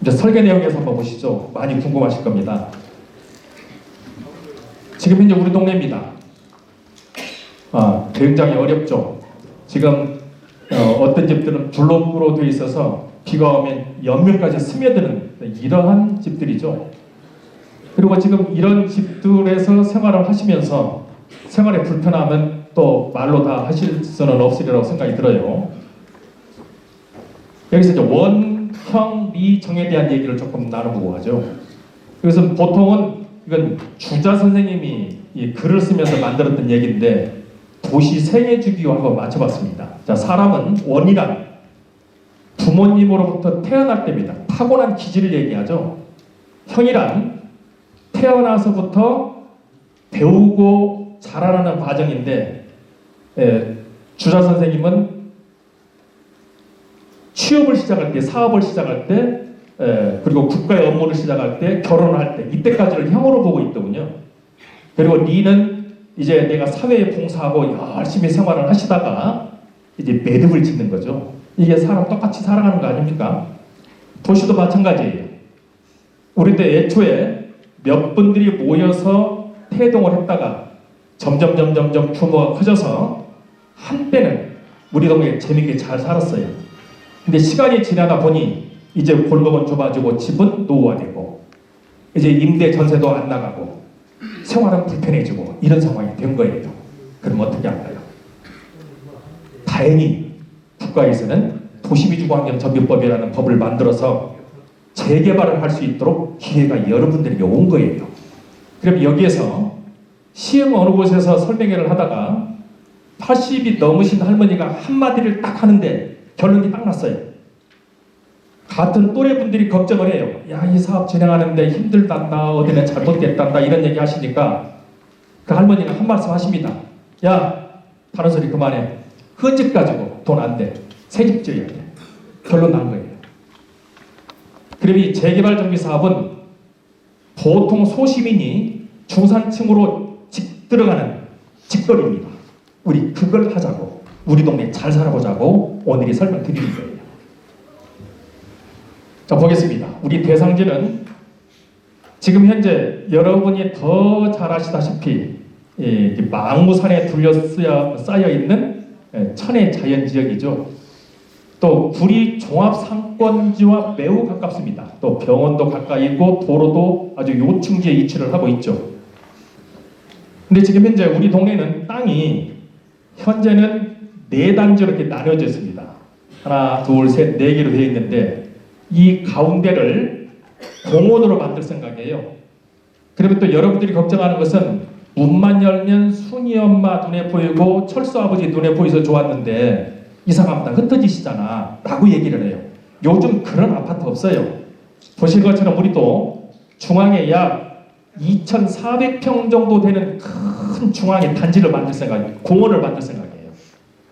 이제 설계 내용에서 한번 보시죠. 많이 궁금하실 겁니다. 지금 현재 우리 동네입니다. 아, 굉장히 어렵죠. 지금 어, 떤 집들은 블록으로 되어 있어서 비가 오면 옆면까지 스며드는 이러한 집들이죠. 그리고 지금 이런 집들에서 생활을 하시면서 생활에 불편하면 또 말로 다 하실 수는 없으리라고 생각이 들어요. 여기서 이제 원 형 미정에 대한 얘기를 조금 나눠보고 하죠. 이것은 보통은 이건 주자 선생님이 이 글을 쓰면서 만들었던 얘기인데 도시 생애 주기하고 맞춰봤습니다. 자, 사람은 원이란 부모님으로부터 태어날 때입니다. 타고난 기질을 얘기하죠. 형이란 태어나서부터 배우고 자라나는 과정인데 에, 주자 선생님은 취업을 시작할 때, 사업을 시작할 때, 에, 그리고 국가의 업무를 시작할 때, 결혼을 할 때, 이때까지를 형으로 보고 있더군요. 그리고 니는 이제 내가 사회에 봉사하고 열심히 생활을 하시다가 이제 매듭을 짓는 거죠. 이게 사람 똑같이 살아가는 거 아닙니까? 도시도 마찬가지예요. 우리 때 애초에 몇 분들이 모여서 태동을 했다가 점점 점점 점 규모가 커져서 한때는 우리 동네에 재밌게 잘 살았어요. 근데 시간이 지나다 보니 이제 골목은 좁아지고 집은 노후화 되고 이제 임대 전세도 안 나가고 생활은 불편해지고 이런 상황이 된 거예요. 그럼 어떻게 할까요? 다행히 국가에서는 도시비주환경정비법이라는 법을 만들어서 재개발을 할 수 있도록 기회가 여러분들에게 온 거예요. 그럼 여기에서 시흥 어느 곳에서 설명회를 하다가 80이 넘으신 할머니가 한마디를 딱 하는데 결론이 딱 났어요. 같은 또래 분들이 걱정을 해요. 야, 이 사업 진행하는데 힘들단다, 어디는 잘못됐단다, 이런 얘기 하시니까 그 할머니가 한 말씀 하십니다. 야, 다른 소리 그만해. 그집 가지고 돈 안 돼. 새집 지어야 돼. 결론 난 거예요. 그럼 이 재개발 정비 사업은 보통 소시민이 중산층으로 직 들어가는 직거리입니다. 우리 그걸 하자고 우리 동네 잘 살아보자고 오늘이 설명드리는 거예요. 자 보겠습니다. 우리 대상지는 지금 현재 여러분이 더 잘 아시다시피 이 망무산에 둘러싸여 있는 예, 천혜 자연 지역이죠. 또 구리 종합 상권지와 매우 가깝습니다. 또 병원도 가까이 있고 도로도 아주 요충지에 위치를 하고 있죠. 근데 지금 현재 우리 동네는 땅이 현재는 네 단지로 이렇게 나뉘어져 있습니다. 하나, 둘, 셋, 네 개로 되어 있는데 이 가운데를 공원으로 만들 생각이에요. 그러면 또 여러분들이 걱정하는 것은 문만 열면 순이 엄마 눈에 보이고 철수 아버지 눈에 보여서 좋았는데 이상합니다. 흩어지시잖아. 라고 얘기를 해요. 요즘 그런 아파트 없어요. 보실 것처럼 우리도 중앙에 약 2,400평 정도 되는 큰 중앙에 단지를 만들 생각이에요. 공원을 만들 생각이에요.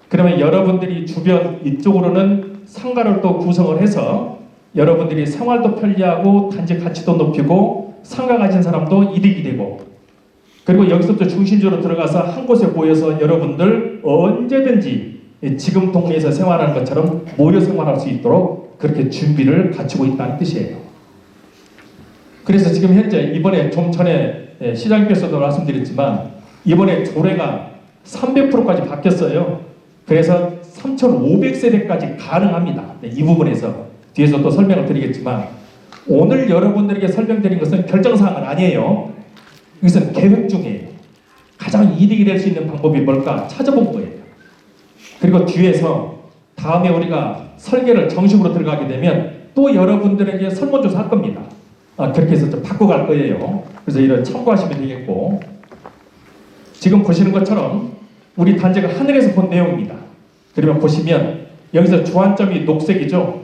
그러면 여러분들이 주변 이쪽으로는 상가를 또 구성을 해서 여러분들이 생활도 편리하고 단지 가치도 높이고 상가 가진 사람도 이득이 되고 그리고 여기서부터 중심지로 들어가서 한 곳에 모여서 여러분들 언제든지 지금 동네에서 생활하는 것처럼 모여 생활할 수 있도록 그렇게 준비를 갖추고 있다는 뜻이에요. 그래서 지금 현재 이번에 좀 전에 예, 시장님께서도 말씀드렸지만 이번에 조례가 300%까지 바뀌었어요. 그래서 3,500세대까지 가능합니다. 네, 이 부분에서 뒤에서 또 설명을 드리겠지만 오늘 여러분들에게 설명드린 것은 결정사항은 아니에요. 이것은 계획 중이에요. 가장 이득이 될 수 있는 방법이 뭘까 찾아본 거예요. 그리고 뒤에서 다음에 우리가 설계를 정식으로 들어가게 되면 또 여러분들에게 설문조사 할 겁니다. 아, 그렇게 해서 좀 바꿔갈 거예요. 그래서 이런 참고하시면 되겠고 지금 보시는 것처럼 우리 단지가 하늘에서 본 내용입니다. 그러면 보시면 여기서 주안점이 녹색이죠.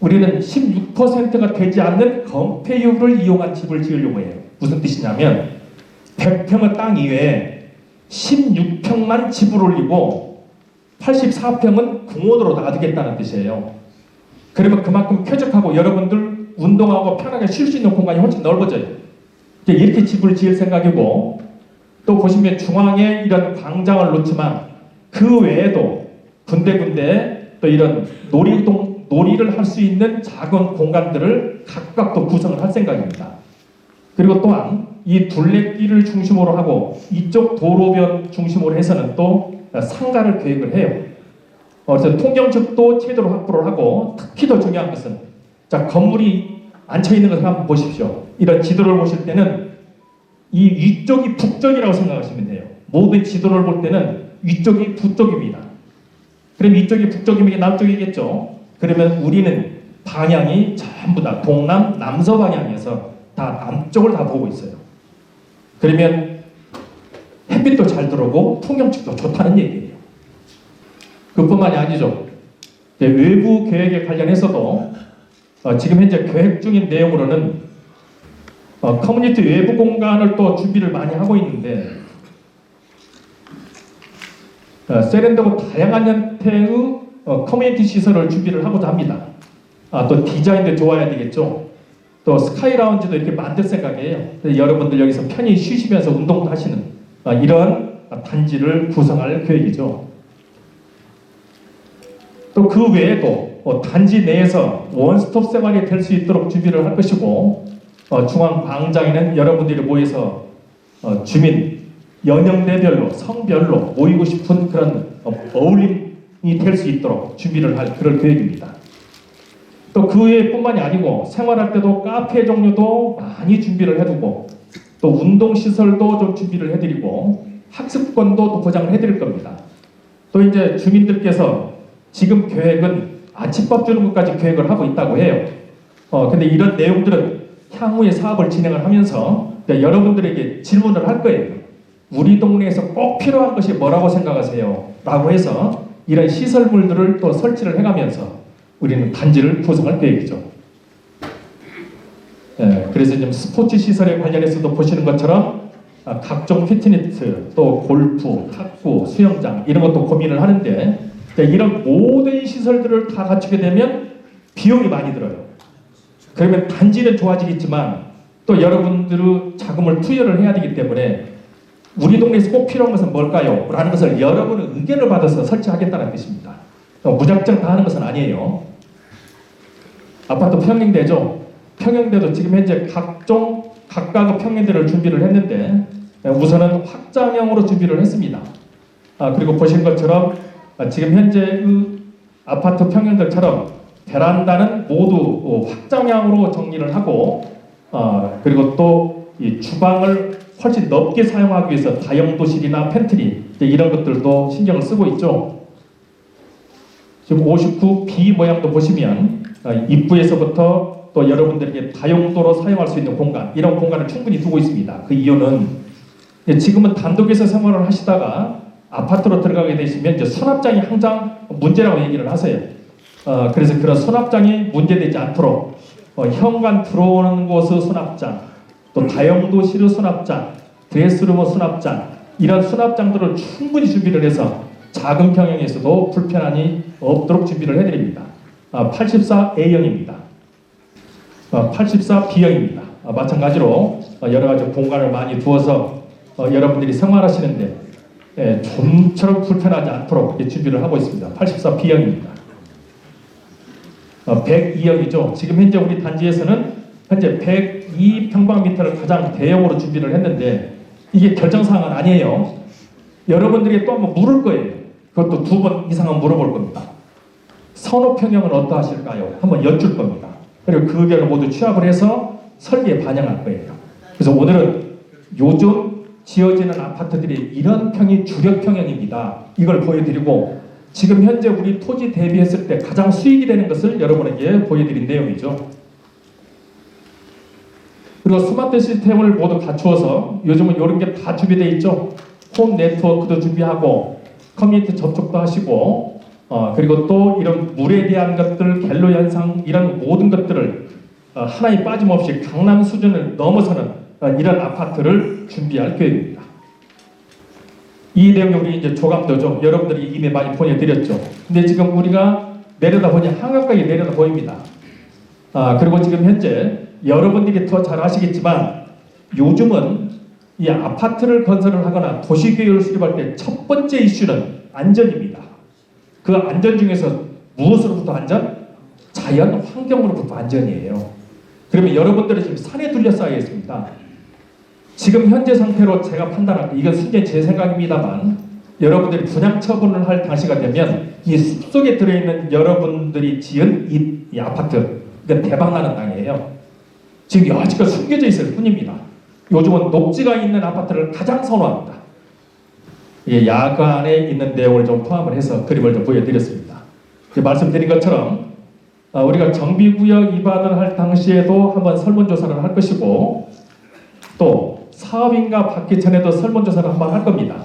우리는 16%가 되지 않는 건폐율을 이용한 집을 지으려고 해요. 무슨 뜻이냐면 100평의 땅 이외에 16평만 집을 올리고 84평은 공원으로 놔두겠다는 뜻이에요. 그러면 그만큼 쾌적하고 여러분들 운동하고 편하게 쉴 수 있는 공간이 훨씬 넓어져요. 이렇게 집을 지을 생각이고 또 보시면 중앙에 이런 광장을 놓지만 그 외에도 군데군데 또 이런 놀이동 놀이를 할 수 있는 작은 공간들을 각각 또 구성을 할 생각입니다. 그리고 또한 이 둘레길을 중심으로 하고 이쪽 도로변 중심으로 해서는 또 상가를 계획을 해요. 어, 그래서 통경측도 제대로 확보를 하고 특히 더 중요한 것은 자 건물이 앉혀 있는 것을 한번 보십시오. 이런 지도를 보실 때는 이 위쪽이 북쪽이라고 생각하시면 돼요. 모든 지도를 볼 때는 위쪽이 북쪽입니다. 그럼 이쪽이 북쪽이면 남쪽이겠죠. 그러면 우리는 방향이 전부 다 동남 남서 방향에서 다 남쪽을 다 보고 있어요. 그러면 햇빛도 잘 들어오고 풍경축도 좋다는 얘기예요. 그뿐만이 아니죠. 외부 계획에 관련해서도 어, 지금 현재 계획 중인 내용으로는 어, 커뮤니티 외부 공간을 또 준비를 많이 하고 있는데 어, 세련되고 다양한 형태의 어, 커뮤니티 시설을 준비를 하고자 합니다. 아, 또 디자인도 좋아야 되겠죠. 또 스카이 라운지도 이렇게 만들 생각이에요. 여러분들 여기서 편히 쉬시면서 운동도 하시는 아, 이런 단지를 구성할 계획이죠. 또 그 외에도 어, 단지 내에서 원스톱 생활이 될 수 있도록 준비를 할 것이고 어, 중앙 광장에는 여러분들이 모여서 어, 주민 연령대별로 성별로 모이고 싶은 그런 어, 어울림이 될 수 있도록 준비를 할 그럴 계획입니다. 또 그 외뿐만이 아니고 생활할 때도 카페 종류도 많이 준비를 해두고 또 운동 시설도 좀 준비를 해드리고 학습권도 또 보장을 해드릴 겁니다. 또 이제 주민들께서 지금 계획은 아침밥 주는 것까지 계획을 하고 있다고 해요. 어 근데 이런 내용들은 향후에 사업을 진행을 하면서 이제 여러분들에게 질문을 할 거예요. 우리 동네에서 꼭 필요한 것이 뭐라고 생각하세요? 라고 해서 이런 시설물들을 또 설치를 해가면서 우리는 단지를 구성할 계획이죠. 예, 그래서 지금 스포츠 시설에 관련해서도 보시는 것처럼 아, 각종 피트니스, 또 골프, 탁구, 수영장 이런 것도 고민을 하는데 자, 이런 모든 시설들을 다 갖추게 되면 비용이 많이 들어요. 그러면 단지는 좋아지겠지만 또 여러분들의 자금을 투여를 해야 되기 때문에 우리 동네에서 꼭 필요한 것은 뭘까요? 라는 것을 여러분의 의견을 받아서 설치하겠다는 뜻입니다. 어, 무작정 다 하는 것은 아니에요. 아파트 평형대죠. 평형대도 지금 현재 각종 각각의 평형대를 준비를 했는데 우선은 확장형으로 준비를 했습니다. 아, 그리고 보신 것처럼 아, 지금 현재 그 아파트 평형들처럼 베란다는 모두 어, 확장형으로 정리를 하고 어, 그리고 또 이 주방을 훨씬 넓게 사용하기 위해서 다용도실이나 팬트리 이런 것들도 신경을 쓰고 있죠. 지금 59B 모양도 보시면 어, 입구에서부터 또 여러분들에게 다용도로 사용할 수 있는 공간 이런 공간을 충분히 두고 있습니다. 그 이유는 지금은 단독에서 생활을 하시다가 아파트로 들어가게 되시면 이제 수납장이 항상 문제라고 얘기를 하세요. 어, 그래서 그런 수납장이 문제되지 않도록 어, 현관 들어오는 곳의 수납장, 또 다용도 실의 수납장, 드레스룸의 수납장 이런 수납장들을 충분히 준비를 해서 작은 평형에서도 불편함이 없도록 준비를 해드립니다. 아, 84A형입니다. 아, 84B형입니다. 아, 마찬가지로 어, 여러 가지 공간을 많이 두어서 어, 여러분들이 생활하시는데 예, 좀처럼 불편하지 않도록 준비를 하고 있습니다. 84B형입니다. 어, 102형이죠. 지금 현재 우리 단지에서는 현재 102평방미터를 가장 대형으로 준비를 했는데 이게 결정사항은 아니에요. 여러분들이 또 한번 물을 거예요. 그것도 두 번 이상은 물어볼 겁니다. 선호평형은 어떠하실까요? 한번 여쭐 겁니다. 그리고 그 의견을 모두 취합을 해서 설계에 반영할 거예요. 그래서 오늘은 요즘 지어지는 아파트들이 이런 평이 주력 평형입니다. 이걸 보여드리고 지금 현재 우리 토지 대비했을 때 가장 수익이 되는 것을 여러분에게 보여드린 내용이죠. 그리고 스마트 시스템을 모두 갖추어서 요즘은 이런 게 다 준비되어 있죠. 홈 네트워크도 준비하고 커뮤니티 접촉도 하시고 어, 그리고 또 이런 물에 대한 것들, 갤로 현상 이런 모든 것들을 어, 하나에 빠짐없이 강남 수준을 넘어서는 어, 이런 아파트를 준비할 계획입니다. 이 내용이 우리 이제 조감도죠. 여러분들이 이미 많이 보내드렸죠. 근데 지금 우리가 내려다 보니 한강까지 내려다 보입니다. 아, 그리고 지금 현재 여러분들이 더 잘 아시겠지만 요즘은 이 아파트를 건설을 하거나 도시계획을 수립할 때 첫 번째 이슈는 안전입니다. 그 안전 중에서 무엇으로부터 안전? 자연 환경으로부터 안전이에요. 그러면 여러분들은 지금 산에 둘러싸여 있습니다. 지금 현재 상태로 제가 판단합니다. 이건 순전 제 생각입니다만 여러분들이 분양 처분을 할 당시가 되면 이 숲속에 들어있는 여러분들이 지은 이, 이 아파트 이건 대박나는 땅이에요. 지금 여지껏 숨겨져 있을 뿐입니다. 요즘은 녹지가 있는 아파트를 가장 선호합니다. 예, 야간에 있는 내용을 좀 포함을 해서 그림을 좀 보여드렸습니다. 그 말씀드린 것처럼 어, 우리가 정비구역 위반을 할 당시에도 한번 설문조사를 할 것이고 또 사업인가 받기 전에도 설문조사를 한번 할 겁니다.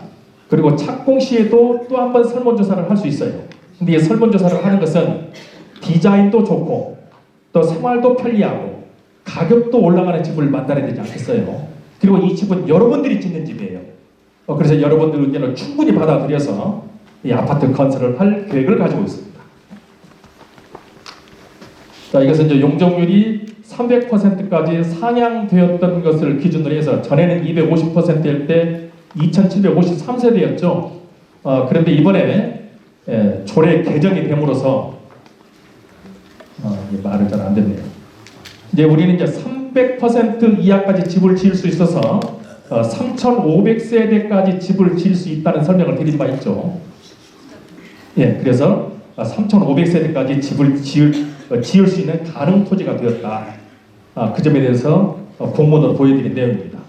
그리고 착공 시에도 또 한 번 설문조사를 할 수 있어요. 근데 이 설문조사를 하는 것은 디자인도 좋고 또 생활도 편리하고 가격도 올라가는 집을 만들어야 되지 않겠어요? 그리고 이 집은 여러분들이 짓는 집이에요. 어, 그래서 여러분들 의견을 충분히 받아들여서 이 아파트 건설을 할 계획을 가지고 있습니다. 자, 이것은 이제 용적률이 300%까지 상향되었던 것을 기준으로 해서 전에는 250%일 때 2,753세대였죠. 어, 그런데 이번에 예, 조례 개정이 됨으로써 어, 말을 잘안 됐네요. 이제 우리는 이제 300% 이하까지 집을 지을 수 있어서 어, 3,500세대까지 집을 지을 수 있다는 설명을 드린 바 있죠. 예, 그래서 3,500세대까지 집을 지을, 어, 지을 수 있는 가능 토지가 되었다. 아, 그 점에 대해서 어, 공문으로 보여드린 내용입니다.